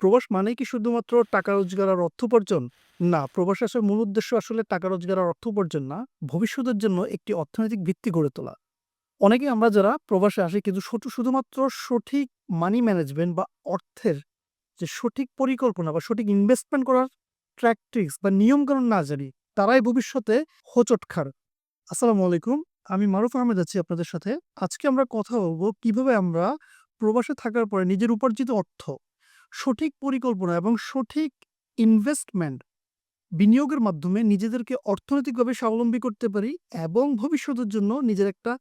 প্রবাস মানেই কি শুধুমাত্র টাকা রোজগার আর অর্থ উপার্জন? না, প্রবাসে আসার মূল উদ্দেশ্য আসলে টাকা রোজগার আর অর্থ উপার্জন না, ভবিষ্যতের জন্য একটি অর্থনৈতিক ভিত্তি গড়ে তোলা। অনেকে আমরা যারা প্রবাসে আসি কিন্তু শুধু শুধুমাত্র সঠিক মানি ম্যানেজমেন্ট বা অর্থের যে সঠিক পরিকল্পনা বা সঠিক ইনভেস্টমেন্ট করার ট্র্যাকটিক্স বা নিয়মকানুন না জানি, তারাই ভবিষ্যতে হোঁচট খার। আসসালামু আলাইকুম। আমি মারুফ আহমেদ আছি আপনাদের সাথে। আজকে আমরা কথা বলব কীভাবে আমরা প্রবাসে থাকার পরে নিজের উপার্জিত অর্থ সঠিক পরিকল্পনা এবং সঠিক ইনভেস্টমেন্ট বিনিয়োগের মাধ্যমে নিজেদেরকে অর্থনৈতিকভাবে স্বাবলম্বী করতে পারি এবং ভবিষ্যতের জন্য নিজের একটা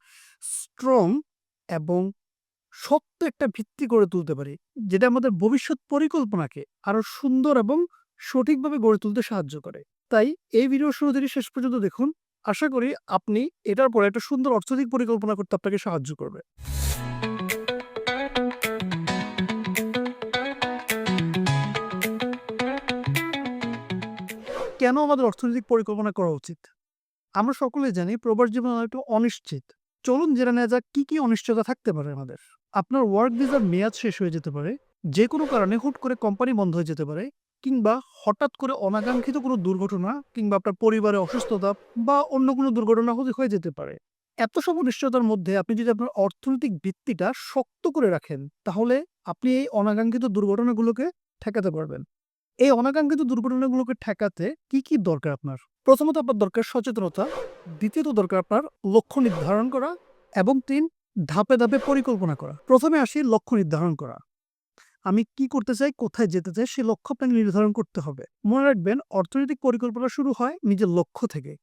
স্ট্রং এবং শক্ত একটা ভিত্তি গড়ে তুলতে পারি। যেটা আমাদের ভবিষ্যৎ পরিকল্পনাকে আরও সুন্দর এবং সঠিকভাবে গড়ে তুলতে সাহায্য করে। তাই এই ভিডিও শুরু থেকে শেষ পর্যন্ত দেখুন। আশা করি আপনি এটার পরে একটা সুন্দর অর্থনৈতিক পরিকল্পনা করতে আপনাকে সাহায্য করবে। কেন আমাদের অর্থনৈতিক পরিকল্পনা করা উচিত? আমরা সকলে জানি প্রবাস জীবন একটু অনিশ্চিত। চলুন জেনে নেওয়া যাক কি, কি অনিশ্চয়তা থাকতে পারে আমাদের। আপনার ওয়ার্ক ভিসার মেয়াদ শেষ হয়ে যেতে পারে। যেকোনো কারণে হুট করে কোম্পানি বন্ধ হয়ে যেতে পারে কিংবা হঠাৎ করে অনাকাঙ্ক্ষিত কোনো দুর্ঘটনা কিংবা আপনার পরিবারে অসুস্থতা বা অন্য কোনো দুর্ঘটনা হয়ে যেতে পারে। এত সব অনিশ্চয়তার মধ্যে আপনি যদি আপনার অর্থনৈতিক ভিত্তিটা শক্ত করে রাখেন, তাহলে আপনি এই অনাকাঙ্ক্ষিত দুর্ঘটনাগুলোকে ঠেকাতে পারবেন। এই অনাকাঙ্ক্ষিত দুর্ঘটনাগুলোকে ঠেকাতে কি, কি দরকার আপনার? প্রথমত আপনার দরকার সচেতনতা, দ্বিতীয়ত দরকার আপনার লক্ষ্য নির্ধারণ করা এবং ৩ ধাপে, ধাপে পরিকল্পনা করা। প্রথমে আসি লক্ষ্য নির্ধারণ করা। আমি কি করতে চাই, কোথায় যেতে চাই সে লক্ষ্য আপনাকে নির্ধারণ করতে হবে। মনে রাখবেন অর্থনৈতিক পরিকল্পনা শুরু হয় নিজের লক্ষ্য থেকে।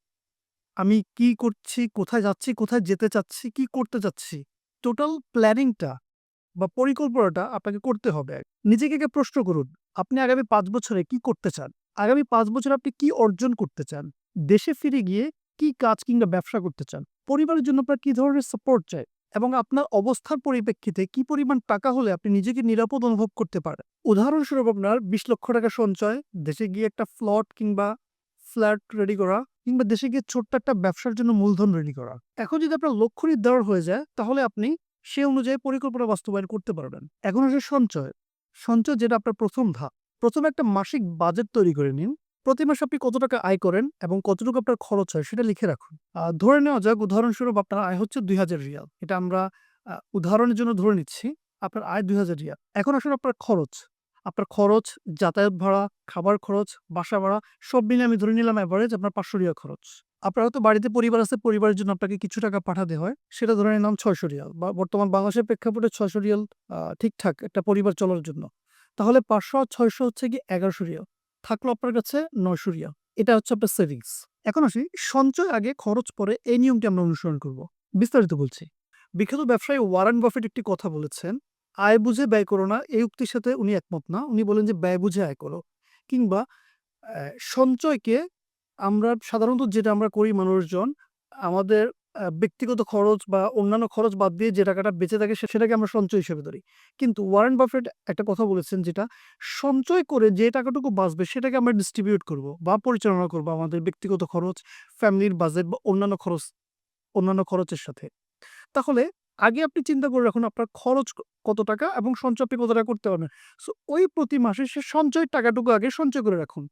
আমি কি করছি, কোথায় যাচ্ছি, কোথায় যেতে চাচ্ছি, কি করতে চাচ্ছি। টোটাল প্ল্যানিংটা বা পরিকল্পনাটা আপনাকে করতে হবে। নিজেকে আগে প্রশ্ন করুন, আপনি আগামী পাঁচ বছরে কি করতে চান? আগামী পাঁচ বছরে আপনি কি অর্জন করতে চান? দেশে ফিরে গিয়ে কি কাজ কিংবা ব্যবসা করতে চান? পরিবারের জন্য আপনার কি ধরনের সাপোর্ট চাই? এবং আপনার অবস্থার পরিপ্রেক্ষিতে কি পরিমাণ টাকা হলে আপনি নিজেকে নিরাপদ অনুভব করতে পারেন? উদাহরণস্বরূপ আপনার ২০ লক্ষ টাকা সঞ্চয়, দেশে গিয়ে একটা ফ্লট কিংবা ফ্ল্যাট রেডি করা কিংবা দেশে গিয়ে ছোট্ট একটা ব্যবসার জন্য মূলধন রেডি করা। এখন যদি আপনার লক্ষ্য নির্ধারণ হয়ে যায় তাহলে আপনি সে অনুযায়ী পরিকল্পনা বাস্তবায়ন করতে পারবেন। এখন আসে সঞ্চয়। সঞ্চয় যেটা আপনার প্রথম ধাপ। প্রথমে একটা মাসিক বাজেট তৈরি করে নিন। প্রতি মাসে আপনি কত টাকা আয় করেন এবং কতটুকু আপনার খরচ হয় সেটা লিখে রাখুন। ধরে নেওয়া যাক উদাহরণস্বরূপ আপনার আয় হচ্ছে ৳২,০০০ রিয়াল। এটা আমরা উদাহরণের জন্য ধরে নিচ্ছি। আপনার আয় ৳২,০০০ রিয়াল। এখন আসলে আপনার খরচ। আপনার খরচ, যাতায়াত ভাড়া, খাবার খরচ, বাসা ভাড়া সব মিলে আমি ধরে নিলাম অ্যাভারেজ আপনার ৳৫০০ রিয়াল খরচ। আপনার হয়তো বাড়িতে পরিবার আছে, পরিবারের জন্য আপনাকে কিছু টাকা পাঠাতে হয়। সেটা ধরে নিলাম ৳৬০০ রিয়াল বা বর্তমান বাংলাদেশের প্রেক্ষাপটে ৳৬০০ রিয়াল ঠিকঠাক একটা পরিবার চলার জন্য। তাহলে ৫০০ আর ৬০০ হচ্ছে গিয়ে ৳১১০০ রিয়াল। থাকল আপনার কাছে ৳৯০০ রিয়াল। এটা হচ্ছে আপনার সেভিংস। এখন আসি সঞ্চয় আগে খরচ পরে এই নিয়মটি আমরা অনুসরণ করব। বিস্তারিত বলছি। বিখ্যাত ব্যবসায়ী ওয়ারেন বাফেট একটি কথা বলেছেন, "আয় বুঝে ব্যয় করো না" এই উক্তির সাথে উনি একমত না। উনি বলেন যে ব্যয় বুঝে আয় করো। কিংবা সঞ্চয়কে আমরা সাধারণত যেটা আমরা করি মানুষজন আমাদের ব্যক্তিগত খরচ বা অন্যান্য খরচ বাদ দিয়ে যে টাকাটা বেঁচে থাকে সেটাকে আমরা সঞ্চয় হিসেবে ধরি। কিন্তু ওয়ারেন বাফেট একটা কথা বলেছেন যেটা সঞ্চয় করে যে টাকাটুকু বাঁচবে সেটাকে আমরা ডিস্ট্রিবিউট করব বা পরিচালনা করব আমাদের ব্যক্তিগত খরচ, ফ্যামিলির বাজেট বা অন্যান্য খরচ অন্যান্য খরচের সাথে। তাহলে আগে আপনি চিন্তা করে রাখুন আপনার খরচ কত টাকা এবং সঞ্চয় আপনি কত টাকা করতে পারবেন। সো ওই প্রতি মাসে সে সঞ্চয়ের টাকাটুকু আগে সঞ্চয় করে রাখুন।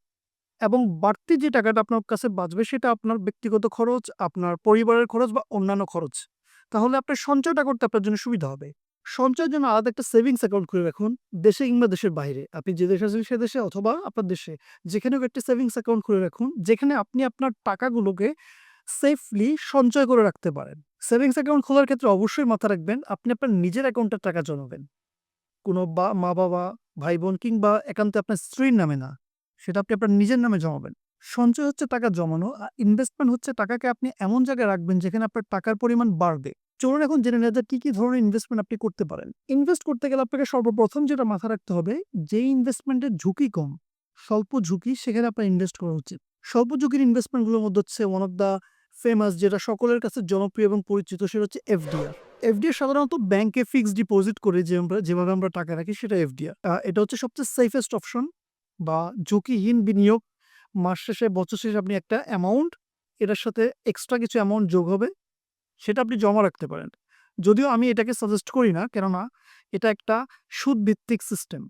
এবং বাড়তি যে টাকাটা আপনার কাছে বাঁচবে সেটা আপনার ব্যক্তিগত খরচ, আপনার পরিবারের খরচ বা অন্যান্য খরচ। তাহলে আপনার সঞ্চয়টা করতে আপনার জন্য সুবিধা হবে। সঞ্চয়ের জন্য আলাদা একটা সেভিংস অ্যাকাউন্ট খুলে রাখুন। দেশে কিংবা দেশের বাইরে। আপনি যে দেশে আছেন সে দেশে অথবা আপনার দেশে। যেখানে হোক একটা সেভিংস অ্যাকাউন্ট খুলে রাখুন। যেখানে আপনি আপনার টাকাগুলোকে সেফলি সঞ্চয় করে রাখতে পারেন। সেভিংস অ্যাকাউন্ট খোলার ক্ষেত্রে অবশ্যই মাথায় রাখবেন আপনি আপনার নিজের অ্যাকাউন্টে টাকা জমাবেন। কোনো বা মা-বাবা, ভাই-বোন কিংবা একান্তে আপনার স্ত্রীর নামে না। সেটা আপনি আপনার নিজের নামে জমাবেন। সঞ্চয় হচ্ছে টাকা জমানো, আর ইনভেস্টমেন্ট হচ্ছে টাকাকে আপনি এমন জায়গায় রাখবেন যেখানে আপনার টাকার পরিমাণ বাড়বে। চলুন এখন জেনে নেওয়া যাক কি, কি ধরনের ইনভেস্টমেন্ট আপনি করতে পারেন। ইনভেস্ট করতে গেলে আপনাকে সর্বপ্রথম যেটা মাথায় রাখতে হবে যেই ইনভেস্টমেন্টের ঝুঁকি কম, স্বল্প ঝুঁকি সেখানে আপনার ইনভেস্ট করা উচিত। স্বল্প ঝুঁকির ইনভেস্টমেন্টগুলোর মধ্যে হচ্ছে ওয়ান অফ দ্য ফেমাস যেটা সকলের কাছে জনপ্রিয় এবং পরিচিত সেটা হচ্ছে এফডিআর। এফডিআর সাধারণত ব্যাংকে ফিক্সড ডিপোজিট করে যে আমরা যেভাবে আমরা টাকা রাখি সেটা এফডিআর। এটা হচ্ছে সবচেয়ে সেফেস্ট অপশন বা ঝুঁকিহীন বিনিয়োগ। মাস শেষে, বছর শেষে আপনি একটা অ্যামাউন্ট এটার সাথে এক্সট্রা কিছু অ্যামাউন্ট যোগ হবে। সেটা আপনি জমা রাখতে পারেন। যদিও আমি এটাকে সাজেস্ট করি না কেননা এটা একটা সুদভিত্তিক সিস্টেম।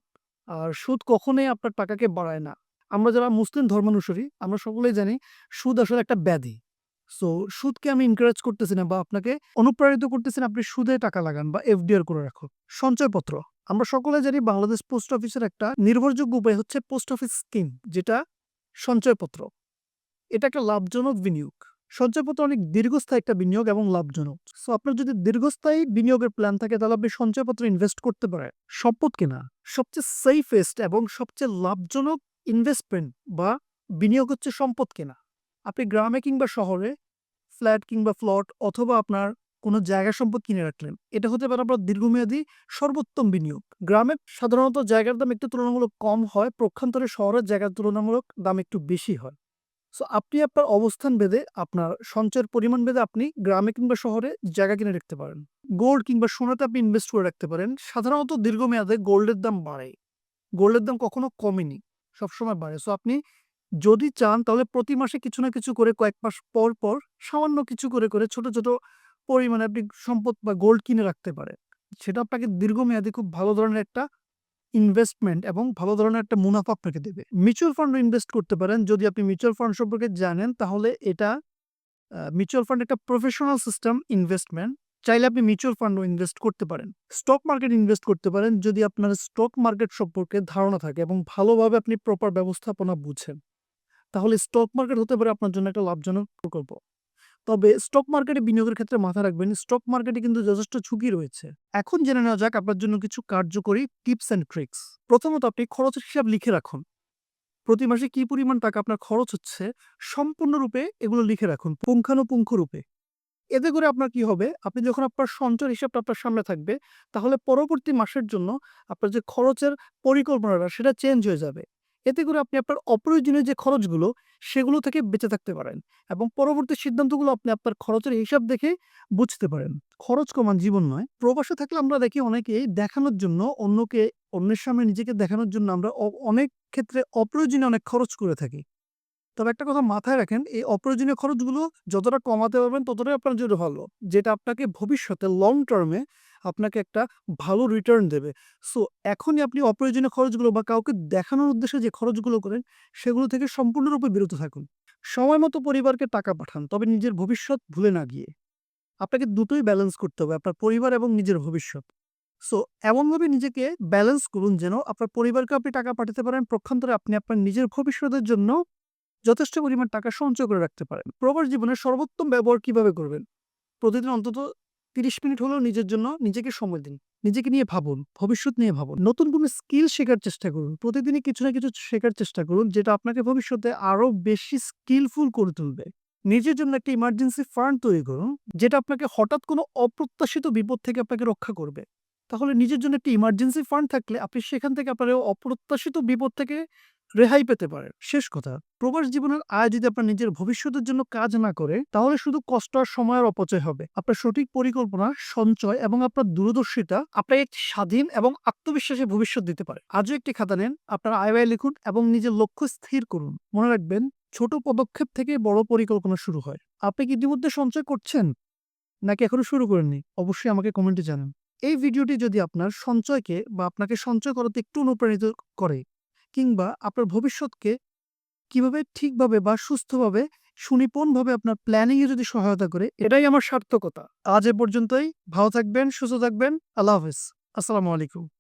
আর সুদ কখনোই আপনার টাকাকে বাড়ায় না আমরা যারা মুসলিম ধর্মানুসারী আমরা সকলেই জানি সুদ আসলে একটা ব্যাধি সো সুদকে আমি এনকারেজ করতেছি না বা আপনাকে অনুপ্রাণিত করতেছি না আপনি সুদে টাকা লাগান বা এফডিআর করে রাখুন সঞ্চয়পত্র আমরা সকলে জানি বাংলাদেশ পোস্ট অফিসের একটা নির্ভরযোগ্য উপায় হচ্ছে পোস্ট অফিস স্কিম, যেটা সঞ্চয়পত্র। এটা একটা লাভজনক বিনিয়োগ। সঞ্চয়পত্র অনেক দীর্ঘস্থায়ী একটা বিনিয়োগ এবং লাভজনক। সো আপনার যদি দীর্ঘস্থায়ী বিনিয়োগের প্ল্যান থাকে, তাহলে আপনি সঞ্চয়পত্র ইনভেস্ট করতে পারেন। সম্পদ কেনা, সবচেয়ে সেফেস্ট এবং সবচেয়ে লাভজনক ইনভেস্টমেন্ট বা বিনিয়োগ হচ্ছে সম্পদ কেনা। আপনি গ্রামে কিংবা শহরে ফ্ল্যাট কিংবা প্লট অথবা আপনার কোনো জায়গা সম্পদ কিনে রাখলেন। এটা হতে পারে আপনার দীর্ঘমেয়াদী সর্বোত্তম বিনিয়োগ। গ্রামে সাধারণত জায়গার দাম একটু তুলনামূলক কম হয়, প্রক্ষান্তরে শহরের জায়গার তুলনামূলক দাম একটু বেশি হয়। সো আপনি আপনার অবস্থান ভেদে, আপনার সঞ্চয়ের পরিমাণ ভেদে আপনি গ্রামে কিংবা শহরে জায়গা কিনে রাখতে পারেন। গোল্ড কিংবা সোনাতে আপনি ইনভেস্ট করে রাখতে পারেন। সাধারণত দীর্ঘমেয়াদে গোল্ডের দাম বাড়ে। গোল্ডের দাম কখনো কমেনি, সবসময় বাড়ে। সো আপনি যদি চান তাহলে প্রতি মাসে কিছু না কিছু করে কয়েক মাস পর পর সামান্য কিছু করে করে ছোট ছোট পরিমাণে আপনি সম্পদ বা গোল্ড কিনে রাখতে পারেন। সেটা আপনাকে দীর্ঘমেয়াদী খুব ভালো ধরনের একটা ইনভেস্টমেন্ট এবং ভালো ধরনের একটা মুনাফা আপনাকে দেবে। মিউচুয়াল ফান্ড ইনভেস্ট করতে পারেন। যদি আপনি মিউচুয়াল ফান্ড সম্পর্কে জানেন, তাহলে এটা মিউচুয়াল ফান্ড একটা প্রফেশনাল সিস্টেম ইনভেস্টমেন্ট চাইলে আপনি মিউচুয়াল ফান্ডও ইনভেস্ট করতে পারেন। স্টক মার্কেট ইনভেস্ট করতে পারেন। যদি আপনার স্টক মার্কেট সম্পর্কে ধারণা থাকে এবং ভালোভাবে আপনি প্রপার ব্যবস্থাপনা বুঝেন, তাহলে স্টক মার্কেট হতে পারে আপনার জন্য একটা লাভজনক প্রকল্প। তবে স্টক মার্কেটে বিনিয়োগের ক্ষেত্রে মাথায় রাখবেন। স্টক মার্কেটে কিন্তু যথেষ্ট ঝুঁকি রয়েছে। এখন জেনে নেওয়া যাক আপনার জন্য কিছু কার্যকরী টিপস অ্যান্ড ট্রিক্স প্রথমত আপনি খরচের হিসাব লিখে রাখুন। প্রতি মাসে কি পরিমাণ টাকা আপনার খরচ হচ্ছে সম্পূর্ণরূপে এগুলো লিখে রাখুন, পুঙ্খানুপুঙ্খ রূপে। এতে করে আপনার কি হবে? আপনি যখন আপনার সঞ্চয় হিসাবটা আপনার সামনে থাকবে, তাহলে পরবর্তী মাসের জন্য আপনার যে খরচের পরিকল্পনাটা, সেটা চেঞ্জ হয়ে যাবে। এতে করে আপনি আপনার অপ্রয়োজনীয় যে খরচগুলো, সেগুলো থেকে বেঁচে থাকতে পারেন এবং পরবর্তী সিদ্ধান্তগুলো আপনি আপনার খরচের হিসাব দেখে বুঝতে পারেন। খরচ কমান জীবন নয়। প্রবাসে থাকলে আমরা দেখি অনেকেই দেখানোর জন্য অন্যকে, অন্যের সামনে নিজেকে দেখানোর জন্য আমরা অনেক ক্ষেত্রে অপ্রয়োজনীয় অনেক খরচ করে থাকি। তবে একটা কথা মাথায় রাখেন, এই অপ্রয়োজনীয় খরচগুলো যতটা কমাতে পারবেন ততটাই আপনার জন্য ভালো। যেটা আপনাকে ভবিষ্যতে লং টার্মে আপনাকে একটা ভালো রিটার্ন দেবে। সো এখনই আপনি অপ্রয়োজনীয় খরচগুলো বা কাউকে দেখানোর উদ্দেশ্যে যে খরচগুলো করেন, সেগুলো থেকে সম্পূর্ণরূপে বিরত থাকুন। সময় মতো পরিবারকে টাকা পাঠান, তবে নিজের ভবিষ্যৎ ভুলে না গিয়ে। আপনাকে দুটোই ব্যালেন্স করতে হবে, আপনার পরিবার এবং নিজের ভবিষ্যৎ। সো এমনভাবে নিজেকে ব্যালেন্স করুন যেন আপনার পরিবারকে আপনি টাকা পাঠাতে পারেন, প্রক্ষান্তরে আপনি আপনার নিজের ভবিষ্যতের জন্য যথেষ্ট পরিমাণ টাকা সঞ্চয় করে রাখতে পারেন। প্রবাস জীবনের সর্বোত্তম ব্যবহার কীভাবে করবেন? প্রতিদিন অন্তত তিরিশ মিনিট হলেও নিজের জন্য নিজেকে সময় দিন। নিজেকে নিয়ে ভাবুন, ভবিষ্যৎ নিয়ে ভাবুন। নতুন কোনো স্কিল শেখার চেষ্টা করুন। প্রতিদিনই কিছু না কিছু শেখার চেষ্টা করুন, যেটা আপনাকে ভবিষ্যতে আরও বেশি স্কিলফুল করে তুলবে। নিজের জন্য একটা ইমার্জেন্সি ফান্ড তৈরি করুন, যেটা আপনাকে হঠাৎ কোনো অপ্রত্যাশিত বিপদ থেকে আপনাকে রক্ষা করবে। তাহলে নিজের জন্য একটা ইমার্জেন্সি ফান্ড থাকলে আপনি সেখান থেকে আপনার অপ্রত্যাশিত বিপদ থেকে রেহাই পেতে পারেন। শেষ কথা, প্রবাস জীবনের আয় যদি আপনার নিজের ভবিষ্যতের জন্য কাজ না করে, তাহলে শুধু কষ্ট আর সময়ের অপচয় হবে। আপনার সঠিক পরিকল্পনা, সঞ্চয় এবং আপনার দূরদর্শিতা আপনাকে একটি স্বাধীন এবং আত্মবিশ্বাসী ভবিষ্যৎ দিতে পারে। আজও একটি খাতা নেন, আপনার আয় ব্যয় লিখুন এবং নিজের লক্ষ্য স্থির করুন। মনে রাখবেন, ছোট পদক্ষেপ থেকে বড় পরিকল্পনা শুরু হয়। আপনি কি ইতিমধ্যে সঞ্চয় করছেন? নাকি এখনও শুরু করেননি? অবশ্যই আমাকে কমেন্টে জানান। এই ভিডিওটি যদি আপনার সঞ্চয়কে বা আপনাকে সঞ্চয় করাতে একটু অনুপ্রাণিত করে কিংবা আপনার ভবিষ্যৎকে কীভাবে ঠিকভাবে বা সুস্থভাবে সুনিপুণভাবে আপনার প্ল্যানিংয়ে যদি সহায়তা করে, এটাই আমার সার্থকতা। আজ এ পর্যন্তই। ভালো থাকবেন, সুস্থ থাকবেন। আল্লাহ হাফিজ। আসসালামু আলাইকুম।